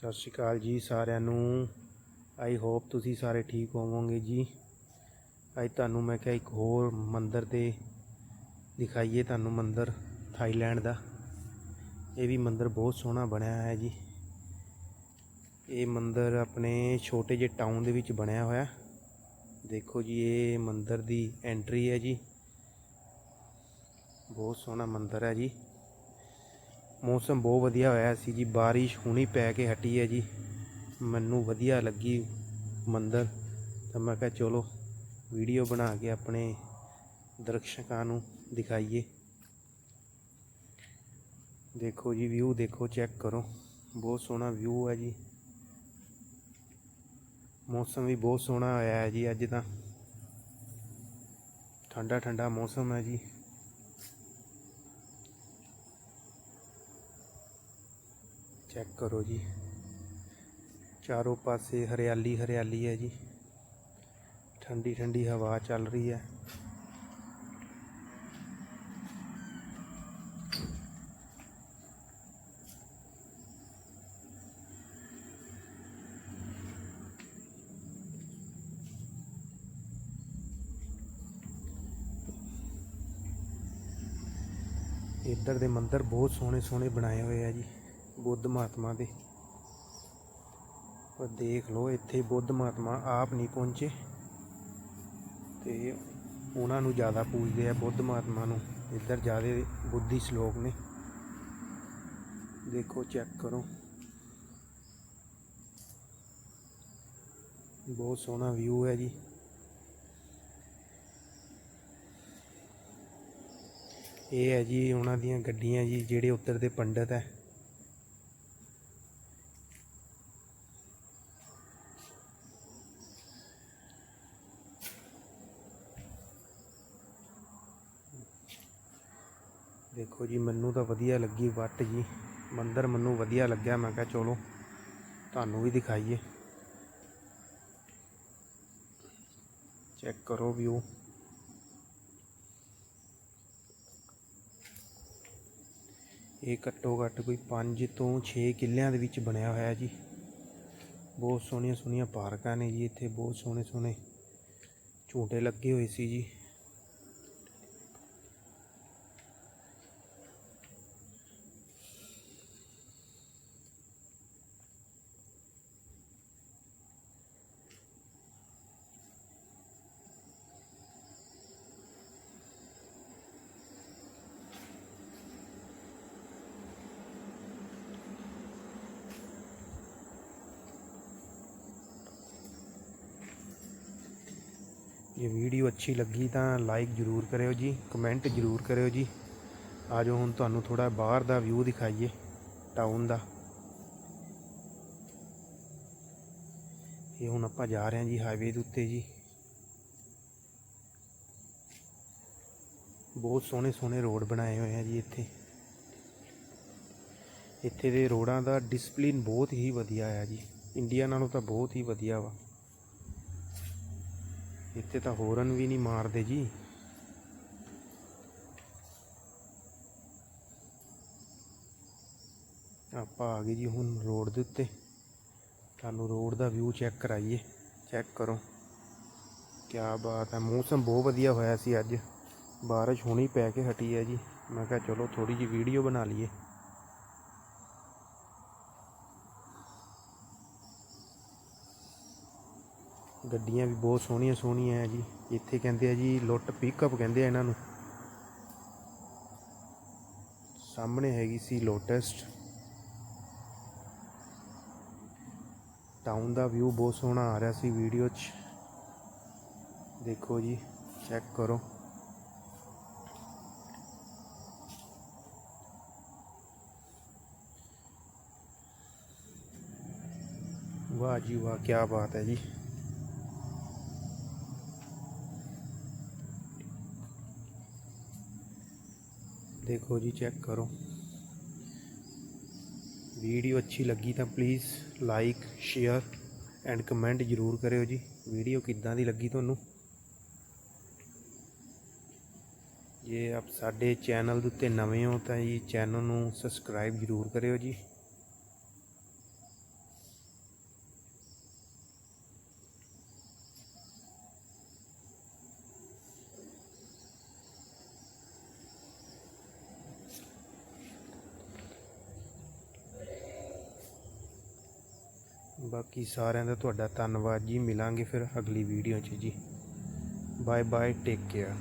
ਸਤਿ ਸ਼੍ਰੀ ਅਕਾਲ ਜੀ ਸਾਰਿਆਂ ਨੂੰ। ਆਈ ਹੋਪ ਤੁਸੀਂ ਸਾਰੇ ਠੀਕ ਹੋਵੋਗੇ ਜੀ। ਅੱਜ ਤੁਹਾਨੂੰ ਮੈਂ ਕਿਹਾ ਇੱਕ ਹੋਰ ਮੰਦਿਰ 'ਤੇ ਦਿਖਾਈਏ ਤੁਹਾਨੂੰ ਮੰਦਿਰ ਥਾਈਲੈਂਡ ਦਾ। ਇਹ ਵੀ ਮੰਦਿਰ ਬਹੁਤ ਸੋਹਣਾ ਬਣਿਆ ਹੈ ਜੀ। ਇਹ ਮੰਦਿਰ ਆਪਣੇ ਛੋਟੇ ਜਿਹੇ ਟਾਊਨ ਦੇ ਵਿੱਚ ਬਣਿਆ ਹੋਇਆ। ਦੇਖੋ ਜੀ, ਇਹ ਮੰਦਿਰ ਦੀ ਐਂਟਰੀ ਹੈ ਜੀ। ਬਹੁਤ ਸੋਹਣਾ ਮੰਦਿਰ ਹੈ ਜੀ। ਮੌਸਮ ਬਹੁਤ ਵਧੀਆ ਹੋਇਆ ਸੀ ਜੀ। ਬਾਰਿਸ਼ ਹੁਣੀ ਪੈ ਕੇ ਹਟੀ ਹੈ ਜੀ। ਮੈਨੂੰ ਵਧੀਆ ਲੱਗੀ ਮੰਦਰ। ਤਾਂ ਮੈਂ ਕਿਹਾ ਚਲੋ, ਵੀਡੀਓ ਬਣਾ ਕੇ ਆਪਣੇ ਦਰਸ਼ਕਾਂ ਨੂੰ ਦਿਖਾਈਏ। ਦੇਖੋ ਜੀ ਵਿਊ ਦੇਖੋ ਚੈੱਕ ਕਰੋ। ਬਹੁਤ ਸੋਹਣਾ ਵਿਊ ਹੈ ਜੀ। ਮੌਸਮ ਵੀ ਬਹੁਤ ਸੋਹਣਾ ਹੋਇਆ ਹੈ ਜੀ ਅੱਜ ਤਾਂ। ਠੰਡਾ ਠੰਡਾ ਮੌਸਮ ਹੈ ਜੀ। ਚੈੱਕ ਕਰੋ ਜੀ। ਚਾਰੋਂ ਪਾਸੇ ਹਰਿਆਲੀ ਹਰਿਆਲੀ ਹੈ ਜੀ। ਠੰਡੀ ਠੰਡੀ ਹਵਾ ਚੱਲ ਰਹੀ ਹੈ। ਇੱਧਰ ਦੇ ਮੰਦਰ ਬਹੁਤ ਸੋਹਣੇ ਸੋਹਣੇ ਬਣਾਏ ਹੋਏ ਆ ਜੀ। ਬੁੱਧ ਮਹਾਤਮਾ ਦੇ। ਪਰ ਦੇਖ ਲਓ, ਇੱਥੇ ਬੁੱਧ ਮਹਾਤਮਾ ਆਪ ਨਹੀਂ ਪਹੁੰਚੇ। ਤੇ ਉਹਨਾਂ ਨੂੰ ਜ਼ਿਆਦਾ ਪੂਜਦੇ ਆ ਬੁੱਧ ਮਹਾਤਮਾ ਨੂੰ। ਇੱਧਰ ਜ਼ਿਆਦਾ ਬੁੱਧੀ ਸਲੋਕ ਨੇ। ਦੇਖੋ, ਚੈੱਕ ਕਰੋ। ਬਹੁਤ ਸੋਹਣਾ ਵਿਊ ਹੈ ਜੀ। ਇਹ ਹੈ ਜੀ, ਉਹਨਾਂ ਦੀਆਂ ਗੱਡੀਆਂ ਜੀ, ਜਿਹੜੇ ਉੱਤਰ ਦੇ ਪੰਡਤ ਹੈ। ਦੇਖੋ ਜੀ, ਮੈਨੂੰ ਤਾਂ ਵਧੀਆ ਲੱਗੀ ਵੱਟ ਜੀ। ਮੰਦਰ ਮੈਨੂੰ ਵਧੀਆ ਲੱਗਿਆ। ਮੈਂ ਕਿਹਾ ਚਲੋ, ਤੁਹਾਨੂੰ ਵੀ ਦਿਖਾਈਏ। ਚੈੱਕ ਕਰੋ ਵਿਊ ਇਹ ਘੱਟੋ ਘੱਟ ਕੋਈ 5 ਤੋਂ 6 ਕਿੱਲਿਆਂ ਦੇ ਵਿੱਚ ਬਣਿਆ ਹੋਇਆ ਜੀ। ਬਹੁਤ ਸੋਹਣੀਆਂ ਸੋਹਣੀਆਂ ਪਾਰਕਾਂ ਨੇ ਜੀ ਇੱਥੇ। ਬਹੁਤ ਸੋਹਣੇ ਸੋਹਣੇ ਝੂਟੇ ਲੱਗੇ ਹੋਏ ਸੀ ਜੀ। ਇਹ ਵੀਡੀਓ ਅੱਛੀ ਲੱਗੀ ਤਾਂ ਲਾਈਕ ਜ਼ਰੂਰ ਕਰਿਓ ਜੀ ਕਮੈਂਟ ਜ਼ਰੂਰ ਕਰਿਓ ਜੀ। ਆਜੋ ਹੁਣ ਤੁਹਾਨੂੰ ਥੋੜਾ ਬਾਹਰ ਦਾ ਵਿਊ ਦਿਖਾਈਏ ਟਾਊਨ ਦਾ। ਇਹ ਹੁਣ ਆਪਾਂ ਜਾ ਰਹੇ ਹਾਂ ਜੀ ਹਾਈਵੇ ਦੇ ਉੱਤੇ ਜੀ। ਬਹੁਤ ਸੋਹਣੇ ਸੋਹਣੇ ਰੋਡ ਬਣਾਏ ਹੋਏ ਆ ਜੀ ਇੱਥੇ। ਇੱਥੇ ਦੇ ਰੋਡਾਂ ਦਾ ਡਿਸਪਲਿਨ ਬਹੁਤ ਹੀ ਵਧੀਆ ਆ ਜੀ। ਇੰਡੀਆ ਨਾਲੋਂ ਤਾਂ ਬਹੁਤ ਹੀ ਵਧੀਆ ਵਾ। ਇੱਥੇ ਤਾਂ ਹੋਰਨ ਵੀ ਨਹੀਂ ਮਾਰਦੇ ਜੀ। ਆਪਾਂ ਆ ਗਏ ਜੀ ਹੁਣ ਰੋਡ ਦੇ ਉੱਤੇ। ਤੁਹਾਨੂੰ ਰੋਡ ਦਾ ਵਿਊ ਚੈੱਕ ਕਰਾਈਏ। ਚੈੱਕ ਕਰੋ। ਕੀ ਬਾਤ ਹੈ ਮੌਸਮ ਬਹੁਤ ਵਧੀਆ ਹੋਇਆ ਸੀ ਅੱਜ। ਬਾਰਿਸ਼ ਹੁਣੀ ਪੈ ਕੇ ਹਟੀ ਹੈ ਜੀ। ਮੈਂ ਕਿਹਾ ਚਲੋ ਥੋੜੀ ਜਿਹੀ ਵੀਡੀਓ ਬਣਾ ਲਈਏ। ਗੱਡੀਆਂ ਵੀ ਬਹੁਤ ਸੋਹਣੀਆਂ ਸੋਹਣੀਆਂ ਹੈ ਜੀ। ਇੱਥੇ ਕਹਿੰਦੇ ਆ ਜੀ, ਲੁੱਟ ਪਿਕਅਪ ਕਹਿੰਦੇ ਆ ਇਹਨਾਂ ਨੂੰ। ਸਾਹਮਣੇ ਹੈਗੀ ਸੀ ਲੋਟਸਟ ਟਾਊਨ ਦਾ ਵਿਊ ਬਹੁਤ ਸੋਹਣਾ ਆ ਰਿਹਾ ਸੀ ਵੀਡੀਓ 'ਚ। ਦੇਖੋ ਜੀ ਚੈੱਕ ਕਰੋ। ਵਾਹ ਜੀ ਵਾਹ ਕੀ ਬਾਤ ਹੈ ਜੀ। ਦੇਖੋ ਜੀ ਚੈੱਕ ਕਰੋ। ਵੀਡੀਓ ਅੱਛੀ ਲੱਗੀ ਤਾਂ please like share and comment ਜ਼ਰੂਰ ਕਰਿਓ ਜੀ। ਵੀਡੀਓ ਕਿੱਦਾਂ ਦੀ ਲੱਗੀ ਤੁਹਾਨੂੰ? ਜੇ ਆਪ ਸਾਡੇ ਚੈਨਲ ਦੇ ਉੱਤੇ ਨਵੇਂ ਹੋ ਤਾਂ ਜੀ ਚੈਨਲ ਨੂੰ ਸਬਸਕ੍ਰਾਈਬ ਜ਼ਰੂਰ ਕਰਿਓ ਜੀ। ਬਾਕੀ ਸਾਰਿਆਂ ਦਾ ਤੁਹਾਡਾ ਧੰਨਵਾਦ ਜੀ, ਮਿਲਾਂਗੇ ਫਿਰ ਅਗਲੀ ਵੀਡੀਓ 'ਚ ਜੀ। Bye bye take care